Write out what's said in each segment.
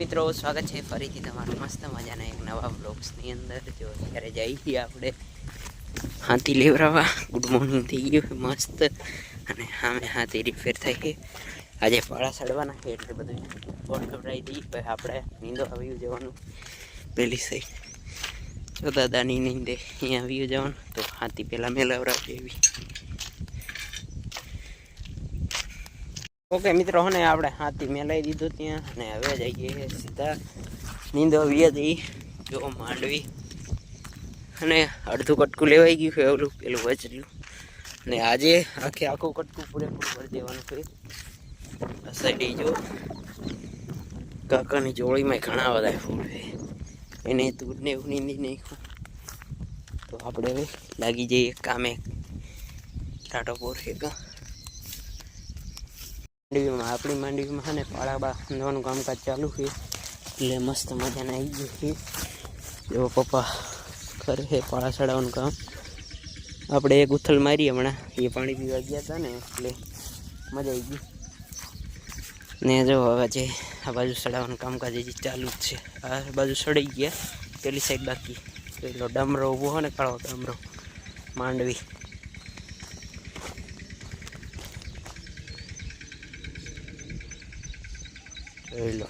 મિત્રો, સ્વાગત છે ફરીથી તમારું મસ્ત મજાના એક નવા બ્લોગ્સની અંદર. જો અત્યારે જઈએ છીએ આપણે હાથી લેવરાવા. ગુડ મોર્નિંગ થઈ ગયું મસ્ત. અને સામે હાથી રિપેર થઈ ગઈ આજે પાળા ચડવાના છે, એટલે બધું બોટ કપડાઈ દઈ પછી આપણે નીંદો આવ્યું જવાનું. પેલી સાઈડ જો દાદાની નીંદે, અહીંયા આવ્યું જવાનું. તો હાથી પહેલાં મેં મેલાવરાવજે એવી. ઓકે, મિત્રો, હને આપણે હાથી મેલાઈ દીધું ત્યાં અને હવે જઈએ સીધા નીંદો વીએ જઈ જો માંડવી. અને અડધું કટકું લેવાઈ ગયું છે, ઓલું પેલું વચર્યું અને આજે આખે આખું કટકું પૂરેપૂરું કરી દેવાનું છે. સાઈડે જો. કાકાની જોડીમાં ઘણા બધા ફૂલ છે. એને દૂધને એવું નીંદી નાખ્યું. તો આપણે હવે લાગી જઈએ કામે. ટાટો પોર છે માંડવીમાં. આપણી માંડવીમાં છે ને પાળા બાંધવાનું કામકાજ ચાલુ છે. એટલે મસ્ત મજાને આવી ગયું છે. એવો પપ્પા કરે છે પાળા ચડાવવાનું કામ. આપણે એક ઉથલ મારી હમણાં. એ પાણી પીવા ગયા હતા ને, એટલે મજા આવી ગઈ. ને જો હવે જે આ બાજુ ચડાવવાનું કામકાજ હજી ચાલુ જ છે. આ બાજુ સડાઈ ગયા, પેલી સાઈડ બાકી. પેલો ડામરો ઊભો હોય ને, કાળો ડામરો. માંડવી. જોઈ લો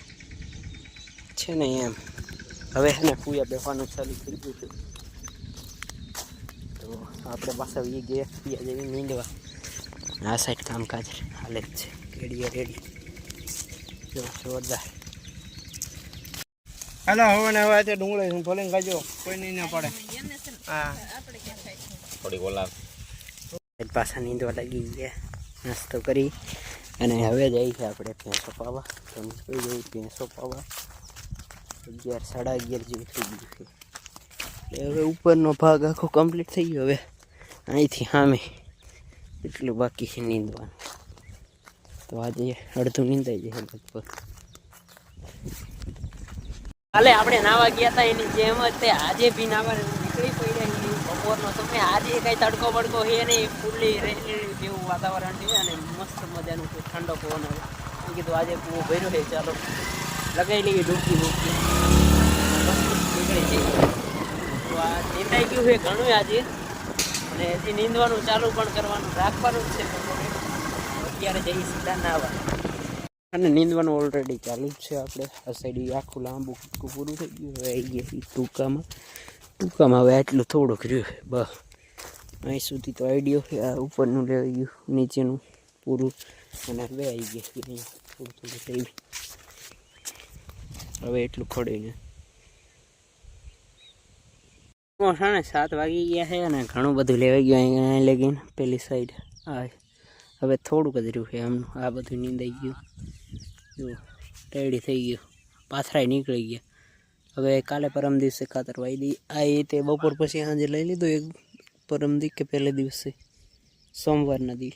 છે ને એમ. હવે એને પૂયા બેસવાનું ચાલુ થઈ ગયું છે. તો આપણે પાછા વી ગયા પૂયા જેવી નીંદવા આ સાઈડ કામકાજ હાલે જ છે. રેડી રેડી જો જોરદાર. હાલો હવે ને હવે આજે ડુંગળી હું ભલે ગાજો કોઈ નહીં ના પડે. હા. થોડી ઓલા પાછા નીંદવા લાગી ગયા. નાસ્તો કરી. અને હવે જઈએ છીએ આપણે ભેંસો પાવા. તમે જોઈ જઈએ ભેંસો પાવા. અગિયાર, સાડા અગિયાર જેવું થઈ ગયું છે. એટલે હવે ઉપરનો ભાગ આખો કમ્પ્લીટ થઈ ગયો. હવે અહીંથી સામે એટલું બાકી છે નીંદવાનું. તો આજે અડધું નીંદાઈ જશે લગભગ. કાલે આપણે નાવા ગયા હતા એની જેમ જ તે આજે બી નાવા નીકળી પડ્યા. બપોરનો સમય. આજે કંઈ તડકો બડકો છે નહીં. ફૂલી રહેલી જેવું વાતાવરણ છે અને મસ્ત મજાનું ઠંડો પવન હોય. મેં કીધું આજે કૂવો ભર્યો છે, ચાલો. લગાવી લઈએ ડૂબકી ડૂબકી. નીકળી તો આ નીંદાઈ ગયું છે ઘણું આજે. અને હજી નીંદવાનું ચાલુ પણ કરવાનું, રાખવાનું છે અત્યારે જઈએ સીધા નાવા. અને નીંદવાનું ઓલરેડી ચાલુ જ છે આપણે. આ સાઈડ આખું લાંબુ પૂરું થઈ ગયું. હવે આવી ગયા ટૂંકામાં. ટૂંકામાં હવે આટલું થોડુંક રહ્યું છે, બસ. અહીં સુધી તો આઈડિયો છે, આ ઉપરનું લેવાઈ ગયું નીચેનું પૂરું. અને હવે આવી ગયા થોડું થોડું થઈ હવે એટલું ખોડીને. ને સાત વાગી ગયા છે અને ઘણું બધું લેવાઈ ગયું અહીંયા લગીને, પેલી સાઈડ આ હવે થોડુંક જ રહ્યું છે એમનું આ બધું નીંદાઈ ગયું. જો રેડી થઈ ગયું. પાથરાય નીકળી ગયા. હવે કાલે પરમ દિવસે ખાતર વાઈ દઈ આ એ તે બપોર પછી સાંજે લઈ લીધું એક પરમ દી કે પહેલે દિવસે. સોમવારના દી.